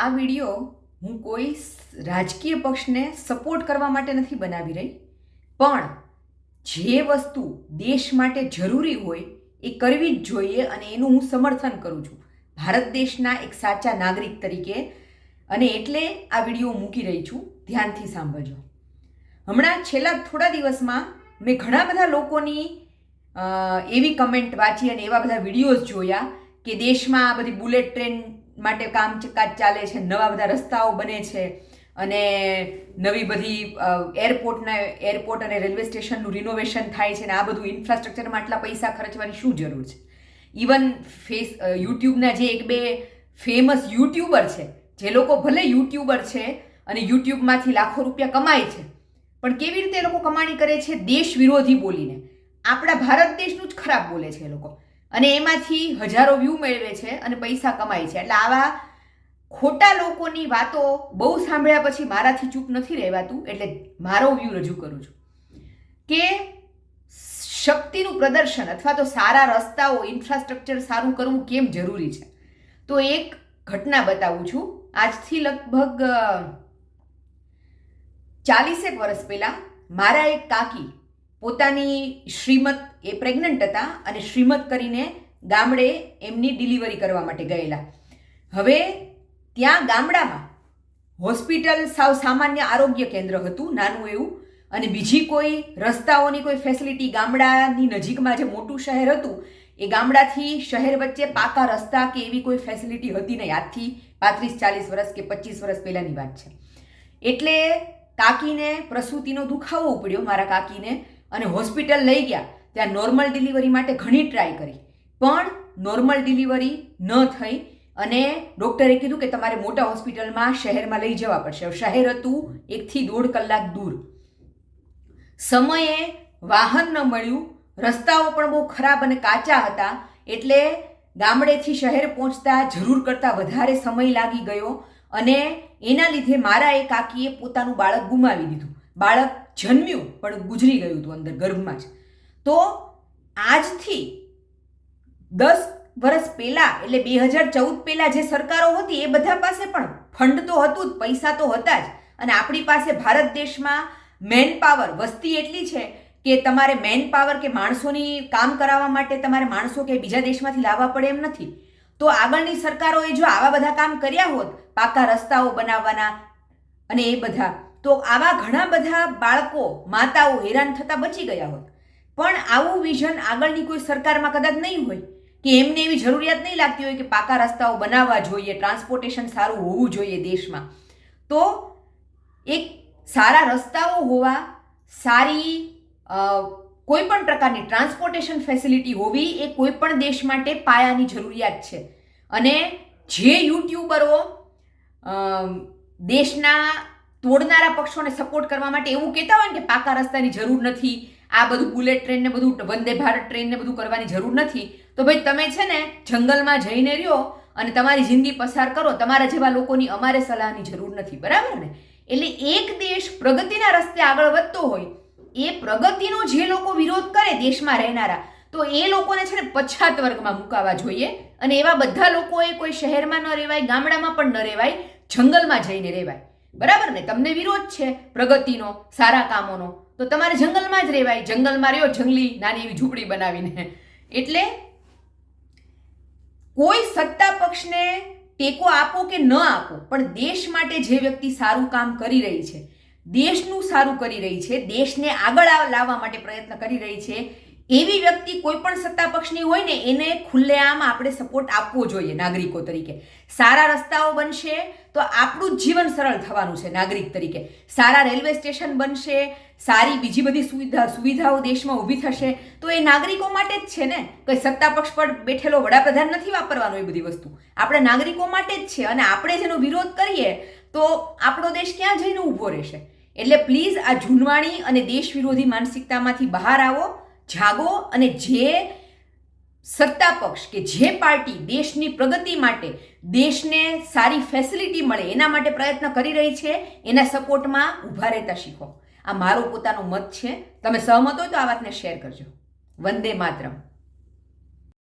આ વીડિયો હું કોઈ રાજકીય પક્ષને સપોર્ટ કરવા માટે નથી બનાવી રહી. પણ જે વસ્તુ દેશ માટે જરૂરી હોય એ કરવી જ જોઈએ અને એનું હું સમર્થન કરું છું. ભારત દેશના એક સાચા નાગરિક તરીકે અને એટલે આ વીડિયો મૂકી રહી છું. ધ્યાનથી સાંભળજો. હમણાં છેલ્લા થોડા દિવસમાં મેં ઘણા બધા લોકોની એવી કમેન્ટ વાંચી અને એવા બધા વિડીયોઝ જોયા કે દેશમાં આ બધી બુલેટ ટ્રેન માટે કામ કાજ ચાલે છે, નવા બધા રસ્તાઓ બને છે અને નવી બધી એરપોર્ટના એરપોર્ટ અને રેલવે સ્ટેશનનું રિનોવેશન થાય છે ને આ બધું ઇન્ફ્રાસ્ટ્રક્ચરમાં આટલા પૈસા ખર્ચવાની શું જરૂર છે? ઇવન ફેસ યુટ્યુબના જે એક બે ફેમસ યુટ્યુબર છે, જે લોકો ભલે યુટ્યુબર છે અને યુટ્યુબમાંથી લાખો રૂપિયા કમાય છે, પણ કેવી રીતે એ લોકો કમાણી કરે છે? દેશ વિરોધી બોલીને. આપણા ભારત દેશનું જ ખરાબ બોલે છે એ લોકો. અને એમાંથી હજારો વ્યૂ મેળવે છે અને પૈસા કમાય છે. એટલે આવા ખોટા લોકોની વાતો બહુ સાંભળ્યા પછી મારાથી ચૂપ નથી રહેવાતું, એટલે મારો વ્યૂ રજૂ કરું છું. કે શક્તિનું પ્રદર્શન અથવા તો સારા રસ્તાઓ ઇન્ફ્રાસ્ટ્રક્ચર સારું કરવું કેમ જરૂરી છે? તો એક ઘટના બતાવું છું. આજથી લગભગ ચાલીસેક વર્ષ પહેલાં મારા એક કાકી પોતાની શ્રીમત, એ પ્રેગ્નન્ટ હતા અને શ્રીમત કરીને ગામડે એમની ડિલિવરી કરવા માટે ગયેલા. હવે ત્યાં ગામડામાં હોસ્પિટલ સાવ સામાન્ય આરોગ્ય કેન્દ્ર હતું, નાનું એવું, અને બીજી કોઈ રસ્તાઓની કોઈ ફેસિલિટી ગામડાની નજીકમાં જે મોટું શહેર હતું, એ ગામડાથી શહેર વચ્ચે પાકા રસ્તા કે એવી કોઈ ફેસિલિટી હતી નહીં. આજથી પાંત્રીસ, ચાલીસ વર્ષ કે પચીસ વર્ષ પહેલાંની વાત છે. એટલે કાકીને પ્રસૂતિનો દુખાવો ઉપડ્યો. મારા કાકીને અને હોસ્પિટલ લઈ ગયા, ત્યાં નોર્મલ ડિલિવરી માટે ઘણી ટ્રાય કરી. પણ નોર્મલ ડિલિવરી ન થઈ અને ડૉક્ટરે કીધું કે તમારે મોટા હોસ્પિટલમાં શહેરમાં લઈ જવા પડશે. શહેર હતું એકથી દોઢ કલાક દૂર. સમયે વાહન ન મળ્યું, રસ્તાઓ પણ બહુ ખરાબ અને કાચા હતા, એટલે ગામડેથી શહેર પહોંચતા જરૂર કરતાં વધારે સમય લાગી ગયો અને એના લીધે મારા એ કાકીએ પોતાનું બાળક ગુમાવી દીધું. બાળક જન્મ્યું, પણ ગુજરી ગયું હતું અંદર ગર્ભમાં જ. તો આજથી દસ વર્ષ પહેલાં, એટલે બે હજાર ચૌદ પહેલાં જે સરકારો હતી, એ બધા પાસે પણ ફંડ તો હતું જ, પૈસા તો હતા જ. અને આપણી પાસે ભારત દેશમાં મેન પાવર વસ્તી એટલી છે કે તમારે મેન પાવર કે માણસોની કામ કરાવવા માટે તમારે માણસો કે બીજા દેશમાંથી લાવવા પડે એમ નથી. તો આગળની સરકારોએ જો આવા બધા કામ કર્યા હોત, પાકા રસ્તાઓ બનાવવાના અને એ બધા તો આવા ઘણા બધા બાળકો માતાઓ હેરાન થતા બચી ગયા હોત. પણ આવું વિઝન આગળની કોઈ સરકારમાં કદાચ નહીં હોય, કે એમને એવી જરૂરિયાત નહીં લાગતી હોય કે પાકા રસ્તાઓ બનાવવા જોઈએ, ટ્રાન્સપોર્ટેશન સારું હોવું જોઈએ દેશમાં. તો એક સારા રસ્તાઓ હોવા, સારી કોઈ પણ પ્રકારની ટ્રાન્સપોર્ટેશન ફેસિલિટી હોવી એ કોઈ પણ દેશ માટે પાયાની જરૂરિયાત છે. અને જે યુટ્યુબરો દેશના તોડનારા પક્ષોને સપોર્ટ કરવા માટે એવું કહેતા હોય ને કે પાકા રસ્તાની જરૂર નથી, આ બધું બુલેટ ટ્રેન ને બધું, વંદે ભારત ટ્રેન ને બધું કરવાની જરૂર નથી. તો ભાઈ તમે છે ને જંગલમાં જઈને રહ્યો અને તમારી જિંદગી પસાર કરો, તમારા જેવા લોકોની અમારે સલાહની જરૂર નથી, બરાબર ને? એટલે એક દેશ પ્રગતિના રસ્તે આગળ વધતો હોય, એ પ્રગતિનો જે લોકો વિરોધ કરે દેશમાં રહેનારા, તો એ લોકોને છે ને પછાત વર્ગમાં મુકાવા જોઈએ અને એવા બધા લોકોએ કોઈ શહેરમાં ન રહેવાય, ગામડામાં પણ ન રહેવાય, જંગલમાં જઈને રહેવાય. બરાબર ને? તમને વિરોધ છે પ્રગતિનો, સારા કામોનો. તો તમારે જંગલમાં જ રહેવાય. જંગલમાં રહ્યો, જંગલી નાની એવી ઝૂંપડી બનાવીને. એટલે કોઈ સત્તા પક્ષને ટેકો આપો કે ન આપો, પણ દેશ માટે જે વ્યક્તિ સારું કામ કરી રહી છે, દેશનું સારું કરી રહી છે, દેશને આગળ લાવવા માટે પ્રયત્ન કરી રહી છે એવી વ્યક્તિ કોઈ પણ સત્તા પક્ષની હોય ને, એને ખુલ્લેઆમ આપણે સપોર્ટ આપવો જોઈએ નાગરિકો તરીકે. સારા રસ્તાઓ બનશે તો આપણું જીવન સરળ થવાનું છે નાગરિક તરીકે. સારા રેલવે સ્ટેશન બનશે, સારી બીજી બધી સુવિધા, સુવિધાઓ દેશમાં ઊભી થશે, તો એ નાગરિકો માટે જ છે ને. કોઈ સત્તા પક્ષ પર બેઠેલો વડાપ્રધાન નથી વાપરવાનો એ બધી વસ્તુ. આપણે નાગરિકો માટે જ છે અને આપણે જેનો વિરોધ કરીએ તો આપણો દેશ ક્યાં જઈને ઊભો રહેશે? એટલે પ્લીઝ આ જૂનવાણી અને દેશ વિરોધી માનસિકતામાંથી બહાર આવો. જાગો અને જે સત્તા પક્ષ કે જે પાર્ટી દેશની પ્રગતિ માટે દેશને સારી ફેસિલિટી મળે એના માટે પ્રયત્ન કરી રહી છે, એના સપોર્ટમાં ઊભા રહેતા શીખો. આ મારો પોતાનો મત છે. તમે સહમત હોય તો આ વાતને શેર કરજો. વંદે માતરમ.